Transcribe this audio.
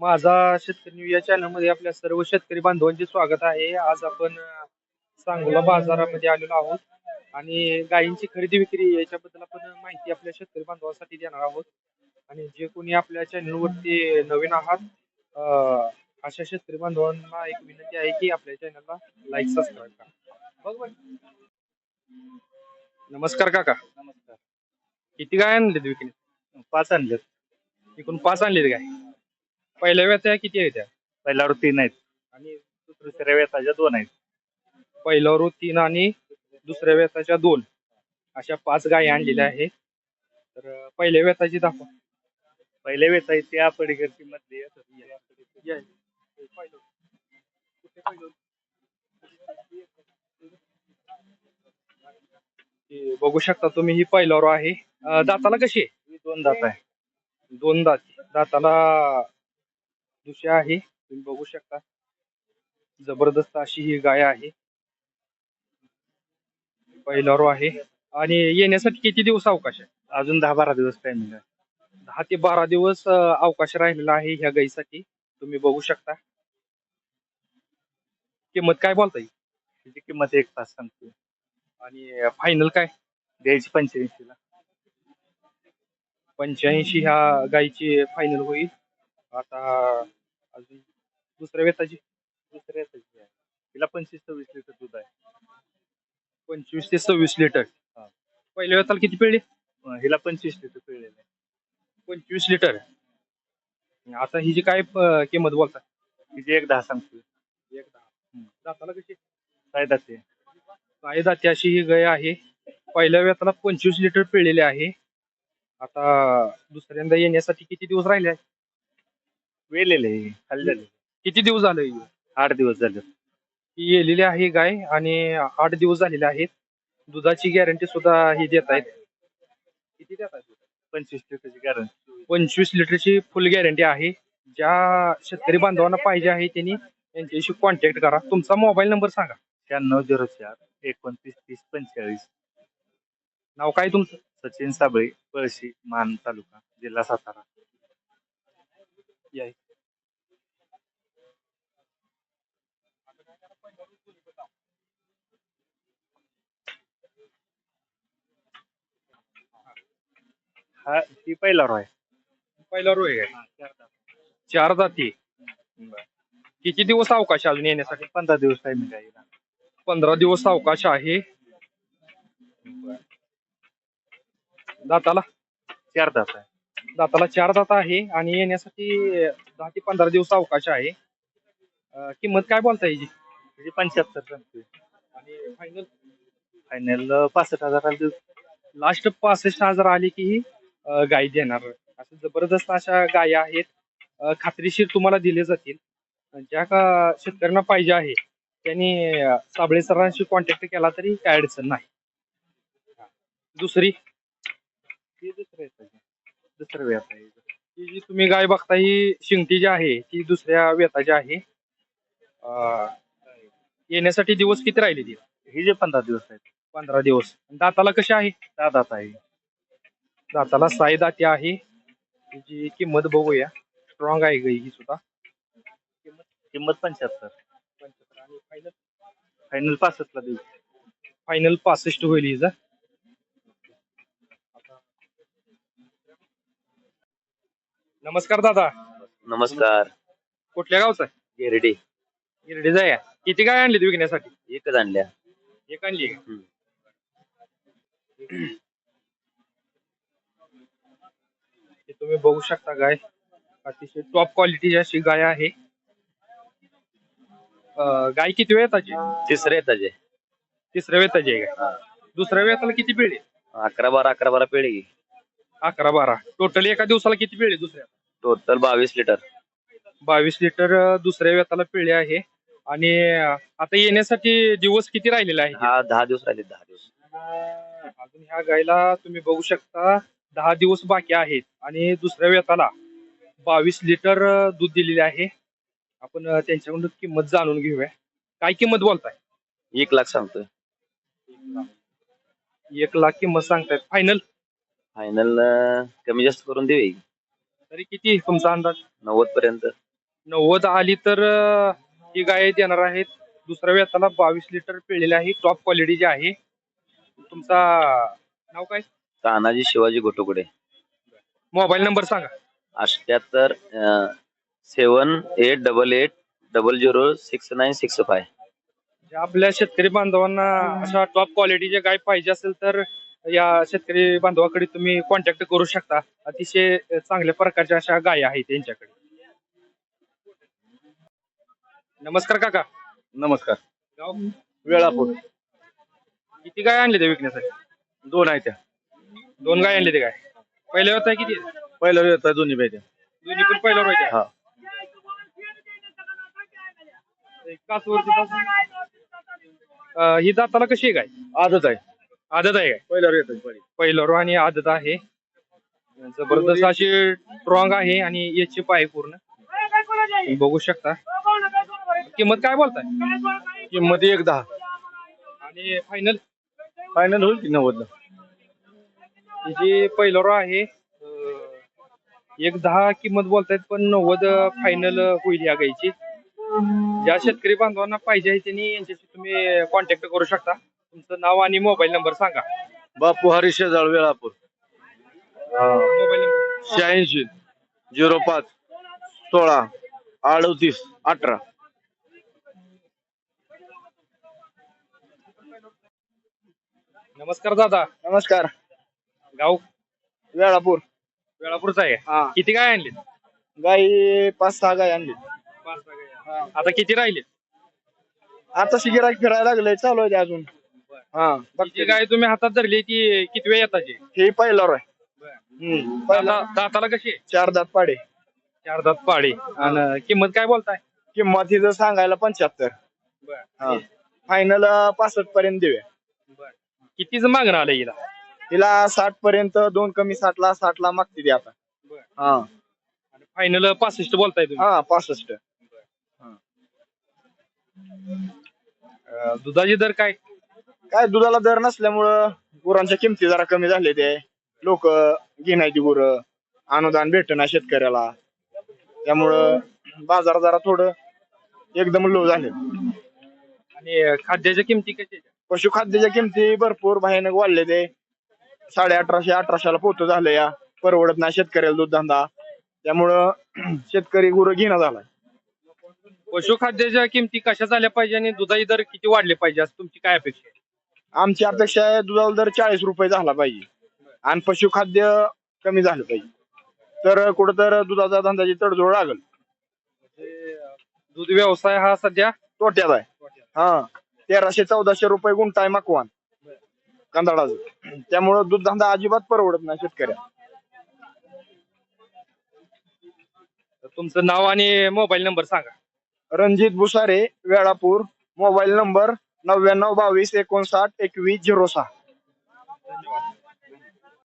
माझा शेतकरी या चॅनलमध्ये आपल्या सर्व शेतकरी बांधवांचे स्वागत आहे. आज आपण सांगोला बाजारामध्ये आलेलो आहोत आणि गायींची खरेदी विक्री याच्याबद्दल आपण माहिती आपल्या शेतकरी बांधवांसाठी देणार आहोत. आणि जे कोणी आपल्या चॅनलवरती नवीन आहात अशा शेतकरी बांधवांना एक विनंती आहे की आपल्या चॅनलला लाईक सबस्क्राईब करा. नमस्कार काका. नमस्कार. किती गाय आणलेत विक्री पाच आणलेत. एकूण पाच आणलेत गाय पहिल्या व्यथा किती आहेत त्या? पहिल्यावर तीन आहेत. आणि दुसऱ्या वेताच्या दोन आहेत. पहिल्यावर तीन आणि दुसऱ्या वेताच्या दोन. अशा पाच गायी आणलेल्या आहेत. तर पहिल्या वेताची दाखवा. पहिल्या आहेत त्या पडीकरची मधली बघू शकता तुम्ही ही पहिल्यावर आहे. दाताला कशी आहे? दोन दात आहे. दोन दात. दाताला दुसरी आहे. तुम्ही बघू शकता. जबरदस्त अशी ही गाय आहे. पहिल्यावर आहे. आणि येण्यासाठी किती दिवस अवकाश आहे? अजून दहा बारा दिवस टायमिंग आहे. दहा ते बारा दिवस अवकाश राहिलेला आहे ह्या गायीसाठी. तुम्ही बघू शकता. किंमत काय बोलता येईल त्याची किंमत एक तास सांगते. आणि फायनल काय? द्यायची पंच्याऐंशी ला. पंच्याऐंशी ह्या गायीची फायनल होईल. आता अजून दुसऱ्या वेताची दुसऱ्या वेताची आहे. तिला पंचवीस सव्वीस लिटर दूध आहे. पंचवीस ते सव्वीस लिटर. पहिल्या वेताला किती पिळले? हिला पंचवीस लिटर पिळलेलं आहे. पंचवीस लिटर. आता ही जी काय किंमत बोलता? तिची एक दहा सांगते एक दहा. दाताला कशी? फायदा ते अशी ही गाय आहे. पहिल्या वेताला पंचवीस लिटर पिळलेले आहे. आता दुसऱ्यांदा येण्यासाठी किती दिवस राहिले आहे? वेलेले खाल्लेले. किती दिवस झाले? आठ दिवस झाले. येलेली आहे गाय आणि आठ दिवस झालेले आहेत. दुधाची गॅरंटी सुद्धा ही देत आहेत. किती देत आहेत? पंचवीस लिटरची गॅरंटी पंचवीस लिटरची फुल गॅरंटी आहे. ज्या शेतकरी बांधवांना पाहिजे आहे त्यांनी यांच्याशी कॉन्टॅक्ट करा. तुमचा मोबाईल नंबर सांगा. शहाण्णव झिरो चार एकोणतीस तीस पंचेचाळीस. नाव काय तुमचं? सचिन साबळे पळशी मान तालुका जिल्हा सातारा. हा ती पहिला रो आहे. पहिला रोय आहे चार जाती किती दिवस अवकाश आहे अजून येण्यासाठी? पंधरा दिवस टायमिंग आहे. पंधरा दिवस अवकाश आहे. दाताला? चार तास आहे. दाताला चार दाता आहे आणि येण्यासाठी दहा ते पंधरा दिवस अवकाश आहे. अं, किंमत काय बोलता याची? त्याची पंच्याहत्तर सांगते आणि फायनल फायनल पासष्ट हजार लास्ट पासष्ट हजार आली की ही अं, गाय देणार. असं जबरदस्त अशा गायी आहेत. अं, खात्रीशीर तुम्हाला दिले जातील. ज्या का शेतकऱ्यांना पाहिजे आहे त्यांनी अं, साबळे सरांशी कॉन्टॅक्ट केला तरी काय अडचण नाही. दुसरी? दुसरं येतं दुसरं आहे. ही जी तुम्ही गाय बघता ही शिंगटी जी आहे ती दुसऱ्या वेताची आहे. अं, येण्यासाठी दिवस किती राहिले ती? ही जे पंधरा दिवस आहेत. पंधरा दिवस. दाताला कशी आहे? दहा दात आहे. दाताला साई दाती आहे. तिची किंमत बघूया. स्ट्रॉंग आहे गाई ही सुद्धा. किंमत पंच्याहत्तर. फायनल पासष्टला देऊ. फायनल पासष्ट होईल हिचा नमस्कार दादा. नमस्कार. कुठल्या गावचा? गिरडी. आहे. का? किती गाय आणली विकण्यासाठी? एकच आणल्या. एक आणली का? हम्म. हे तुम्ही बघू शकता गाय. अतिशय टॉप क्वालिटीची अशी गाय आहे. अं, गाय किती वेळ येताची तिसरे येताचे तिसऱ्या वेताची आहे गाय दुसऱ्या वेताला किती पिळली अकरा बारा अकरा बारा पिळी अकरा बारा. टोटल एका दिवसाला किती पिळली दुसऱ्या? टोटल बावीस लिटर. बावीस लिटर अं, दुसऱ्या वेताला पिळे आहे. आणि अं, आता येण्यासाठी दिवस किती राहिलेला आहे? हा दहा दिवस राहिले दहा दिवस. अजून ह्या गायला तुम्ही बघू शकता दहा दिवस बाकी आहेत. आणि दुसऱ्या वेताला बावीस लिटर अं, दूध दिलेले आहे. आपण अं, त्यांच्याकडून किंमत जाणून घेऊया. काय किंमत बोलताय? एक लाख सांगतोय. एक लाख किंमत सांगतायत फायनल फायनल कमी जास्त करून देऊ. तरी किती तुमचा अंदाज? नव्वद पर्यंत. नव्वद आली तर अं, ही गाय देणार आहेत दुसऱ्या वेताला बावीस लिटर पिळलेली आहे टॉप क्वालिटीची आहे. तुमचा नाव काय? तानाजी शिवाजी घोटुकडे. मोबाईल नंबर सांगा. अठ्याहत्तर seven eight double eight double zero six nine six five. जे आपल्या शेतकरी बांधवांना अशा टॉप क्वालिटीच्या गाय पाहिजे असेल तर या शेतकरी बांधवाकडे तुम्ही कॉन्टॅक्ट करू शकता. अतिशय चांगल्या प्रकारच्या अशा गाय आहेत त्यांच्याकडे नमस्कार काका. नमस्कार. गाव? वेळापूर. किती गाय आणले ते विकण्यासाठी? दोन आहे त्या. दोन गाय आणले ते गाय पहिल्या होता किती? पहिलं येत आहे दोन्ही पाहिजे. दोन्ही पण पहिल्या होत्या हा. कासवरची अं, ही दाताला कशी आहे गाय? आजच आहे. आदत आहे काय पहिल्यावर येत आहे पहिलं आणि आदत आहे. जबरदस्त अशी स्ट्रॉंग आहे आणि याची पाय पूर्ण. तुम्ही बघू शकता. किंमत काय बोलताय? किंमत एक दहा. आणि फायनल फायनल होईल की नव्वद जी पहिलं आहे अं, एक दहा किंमत बोलतायत पण नव्वद फायनल होईल या गायची ज्या शेतकरी बांधवांना पाहिजे आहे त्यांनी यांच्याशी तुम्ही कॉन्टॅक्ट करू शकता. तुमचं नाव आणि मोबाईल नंबर सांगा. बापू हरी शेजाळ वेळापूर. Mobile number. शहाऐंशी झिरो पाच सोळा अडतीस अठरा. नमस्कार दादा. नमस्कार. गाव? वेळापूर. वेळापूरचा आहे. हा. किती काय आणले गाई पाच सहा गाय आणली आता किती राहिले आता गिराक फिरायला लागलंय चालू आहे ते अजून. हा जी गाय तुम्ही हातात धरली ती किती वेळ येताची हे? पहिल्यावर आहे. हम्म. पहिला दाता- दाताला कशी आहे? चार दात पाडे. चार दात पाडी. आणि किंमत काय बोलताय? किंमत हिचं सांगायला पंच्याहत्तर. हा. फायनल पासष्ट पर्यंत देऊया. कितीच मागणं आलं हिला? तिला साठ पर्यंत दोन कमी साठ ला साठ ला मागते ती आता. हा. फायनल पासष्ट बोलताय तुम्ही? हा पासष्ट. अं, दुधाची दर काय? काय दुधाला दर नसल्यामुळं गुरांच्या किमती जरा कमी झाले ते. लोक घेण्याची गुर. अनुदान भेटना शेतकऱ्याला. त्यामुळं बाजार जरा थोडं एकदम लो झाले. आणि खाद्याच्या किमती कशा आहेत? पशुखाद्याच्या किमती भरपूर भयानक वाढले ते. साडे अठराशे अठराशेला पोत झालं या. परवडत नाही शेतकऱ्याला दूध धंदा. त्यामुळं शेतकरी गुरं घेणं झालाय. पशुखाद्याच्या किमती कशा झाल्या पाहिजे आणि दुधाची दर किती वाढले पाहिजे असं तुमची काय अपेक्षा आहे? आमची अपेक्षा आहे दुधाला दर चाळीस रुपये झाला पाहिजे. आणि पशुखाद्य कमी झालं पाहिजे. तर कुठं तर दुधाचा धंद्याची तडजोड लागल. म्हणजे, दूध व्यवसाय हा सध्या? तोट्यात आहे. हा तेराशे चौदाशे रुपये गुंठा आहे मकवान. कंदाडाचं त्यामुळं दूध धंदा अजिबात परवडत नाही शेतकऱ्या तुमचं नाव आणि मोबाईल नंबर सांगा. रणजित भुसारे वेळापूर. मोबाईल नंबर नव्याण्णव बावीस एकोणसाठ एकवीस झिरो सहा. धन्यवाद.